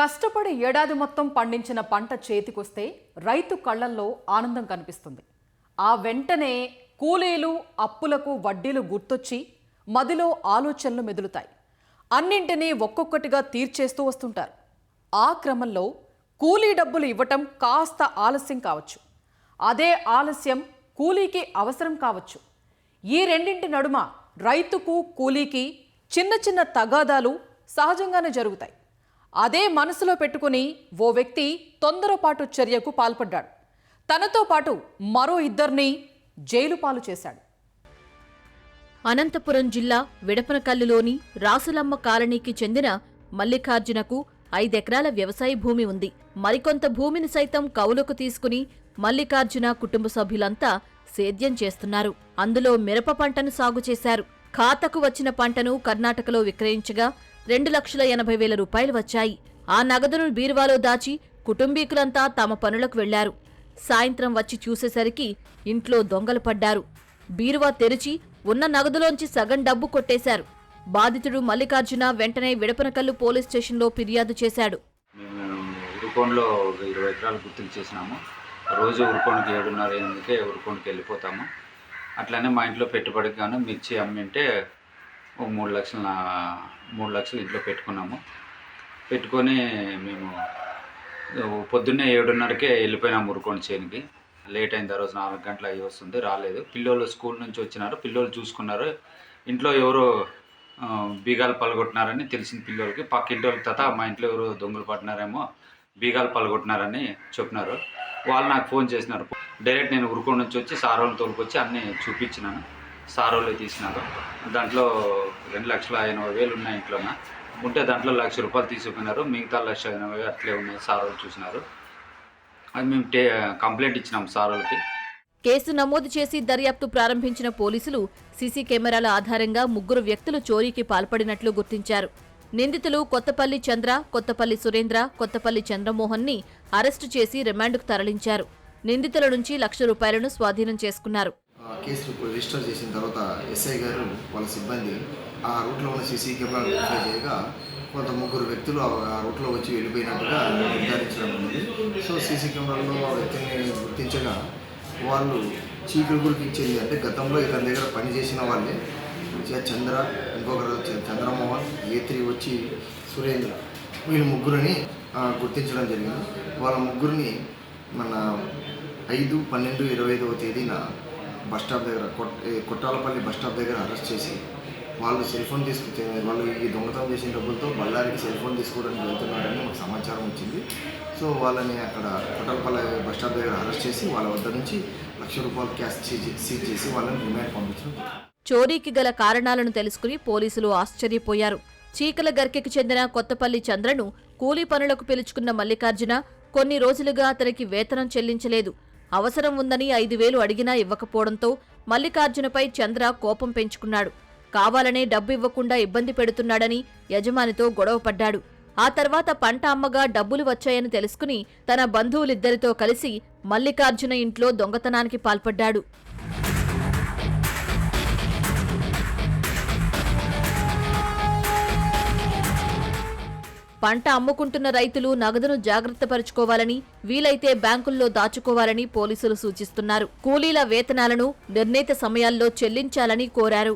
కష్టపడి ఏడాది మొత్తం పండించిన పంట చేతికొస్తే రైతు కళ్ళల్లో ఆనందం కనిపిస్తుంది. ఆ వెంటనే కూలీలు అప్పులకు వడ్డీలు గుర్తొచ్చి మదిలో ఆలోచనలు మెదులుతాయి. అన్నింటినీ ఒక్కొక్కటిగా తీర్చేస్తూ వస్తుంటారు. ఆ క్రమంలో కూలీ డబ్బులు ఇవ్వటం కాస్త ఆలస్యం కావచ్చు. అదే ఆలస్యం కూలీకి అవసరం కావచ్చు. ఈ రెండింటి నడుమ రైతుకు కూలీకి చిన్న చిన్న తగాదాలు సహజంగానే జరుగుతాయి. అదే మనసులో పెట్టుకుని ఓ వ్యక్తి తొందరపాటు చర్యకు పాల్పడ్డాడు. తనతో పాటు మరో ఇద్దరిని జైలు పాలు చేశాడు. అనంతపురం జిల్లా విడపనకల్లులోని రాసులమ్మ కాలనీకి చెందిన మల్లికార్జునకు ఐదెకరాల వ్యవసాయ భూమి ఉంది. మరికొంత భూమిని సైతం కౌలుకు తీసుకుని మల్లికార్జున కుటుంబ సభ్యులంతా సేద్యం చేస్తున్నారు. అందులో మిరప పంటను సాగు చేశారు. ఖాతకు వచ్చిన పంటను కర్ణాటకలో విక్రయించగా రెండు లక్షల ఎనభై వేల రూపాయలు వచ్చాయి. ఆ నగదును బీరువాలో దాచి కుటుంబీకులంతా తమ పనులకు వెళ్ళారు. సాయంత్రం వచ్చి చూసేసరికి ఇంట్లో దొంగలు పడ్డారు. బీరువా తెరిచి ఉన్న నగదులోంచి సగం డబ్బు కొట్టేశారు. బాధితుడు మల్లికార్జున వెంటనే విడపనకల్లు పోలీస్ స్టేషన్లో ఫిర్యాదు చేశాడు. మేము ఉరుకోన్లో ఇరవై ఎకరాలు గుర్తులు చేసినాము. రోజు ఉరుకోన్కి ఏడున్నర ఎనిమిదికే ఉరుకోన్కి వెళ్ళిపోతాము. అట్లనే మా ఇంట్లో పెట్టుబడికి గాను మిర్చి అమ్మింటే ఒక మూడు లక్షలు నా మూడు లక్షలు ఇంట్లో పెట్టుకున్నాము. పెట్టుకొని మేము పొద్దున్నే ఏడున్నరకే వెళ్ళిపోయినాము ఉరుకోని చేనికి. లేట్ అయిన తర్వాత నాలుగు గంటల అయ్యి వస్తుంది రాలేదు. పిల్లోళ్ళు స్కూల్ నుంచి వచ్చినారు పిల్లోళ్ళు చూసుకున్నారు. ఇంట్లో ఎవరో బీగాలు పలగొట్టినారని తెలిసిన పిల్లోళ్ళకి పక్కింటి వాళ్ళకి తర్వాత మా ఇంట్లో ఎవరు దొంగలు పట్టినారేమో బీగాలు పలగొట్టినారని చెప్పినారు. వాళ్ళు నాకు ఫోన్ చేసినారు. డైరెక్ట్ నేను ఉరుకోండి నుంచి వచ్చి సారోళ్ళు తోలుకొచ్చి అన్నీ చూపించినాను. సారోళ్ళు తీసినారు. దాంట్లో రెండు లక్షల ఎనభై వేలు ఉన్నాయి ఇంట్లోన ఉంటే దాంట్లో లక్ష రూపాయలు తీసుకున్నారు. మిగతా లక్ష ఎనభై అట్లే ఉన్నాయి సారోళ్ళు చూసినారు. అది మేము టే కంప్లైంట్ ఇచ్చినాం సారోళ్ళకి. కేసు నమోదు చేసి దర్యాప్తు ప్రారంభించిన పోలీసులు సీసీ కెమెరాల ఆధారంగా ముగ్గురు వ్యక్తులు చోరీకి పాల్పడినట్లు గుర్తించారు. నిందితులు కొత్తపల్లి చంద్ర కొత్తపల్లి సురేంద్ర కొత్తపల్లి చంద్రమోహన్ని అరెస్టు చేసి రిమాండ్కు తరలించారు. నిందితుల నుంచి లక్ష రూపాయలను స్వాధీనం చేసుకున్నారు. ఆ కేసు రిజిస్టర్ చేసిన తర్వాత ఎస్ఐ గారు వాళ్ళ సిబ్బంది ఆ రూట్లో ఉన్న సీసీ కెమెరాలు వెరిఫై చేయగా కొంత ముగ్గురు వ్యక్తులు ఆ రూట్లో వచ్చి వెళ్ళిపోయినట్టుగా నిర్ధారించడం ఉంది సో సీసీ కెమెరాల్లో ఆ వ్యక్తిని గుర్తించగా వాళ్ళు చీకులు గురికి ఇచ్చేది అంటే గతంలో ఇతని దగ్గర పనిచేసిన వాళ్ళే. చంద్ర ఇంకొకరు చ- చంద్రమోహన్ ఏ త్రీ వచ్చి సురేంద్ర. వీళ్ళు ముగ్గురిని గుర్తించడం జరిగింది. వాళ్ళ ముగ్గురిని మన ఐదు పన్నెండు ఇరవై ఐదవ తేదీన బస్ స్టాప్ దగ్గర కొట్ కొట్టాలపల్లి బస్ స్టాప్ దగ్గర అరెస్ట్ చేసి వాళ్ళు సెల్ ఫోన్ తీసుకు వాళ్ళు ఈ దొంగతనం చేసిన డబ్బులతో బళ్ళారికి సెల్ ఫోన్ తీసుకోవడానికి వెళ్తున్నారని మాకు సమాచారం వచ్చింది. సో వాళ్ళని అక్కడ కొట్టాలపల్లి బస్ స్టాప్ దగ్గర అరెస్ట్ చేసి వాళ్ళ వద్ద నుంచి లక్ష రూపాయలు క్యాష్ సీజ్ చేసి వాళ్ళని రిమాండ్ పంపించారు. చోరీకి గల కారణాలను తెలుసుకుని పోలీసులు ఆశ్చర్యపోయారు. చీకల గర్కెకి చెందిన కొత్తపల్లి చంద్రను కూలీ పనులకు పిలుచుకున్న మల్లికార్జున కొన్ని రోజులుగా అతనికి వేతనం చెల్లించలేదు. అవసరం ఉందని ఐదు వేలు అడిగినా ఇవ్వకపోవడంతో మల్లికార్జునపై చంద్ర కోపం పెంచుకున్నాడు. కావాలనే డబ్బు ఇవ్వకుండా ఇబ్బంది పెడుతున్నాడని యజమానితో గొడవపడ్డాడు ఆ తర్వాత పంట అమ్మగా డబ్బులు వచ్చాయని తెలుసుకుని తన బంధువులిద్దరితో కలిసి మల్లికార్జున ఇంట్లో దొంగతనానికి పాల్పడ్డాడు. పంట అమ్ముకుంటున్న రైతులు నగదును జాగ్రత్త పరుచుకోవాలని వీలైతే బ్యాంకుల్లో దాచుకోవాలని పోలీసులు సూచిస్తున్నారు. కూలీల వేతనాలను నిర్ణీత సమయాల్లో చెల్లించాలని కోరారు.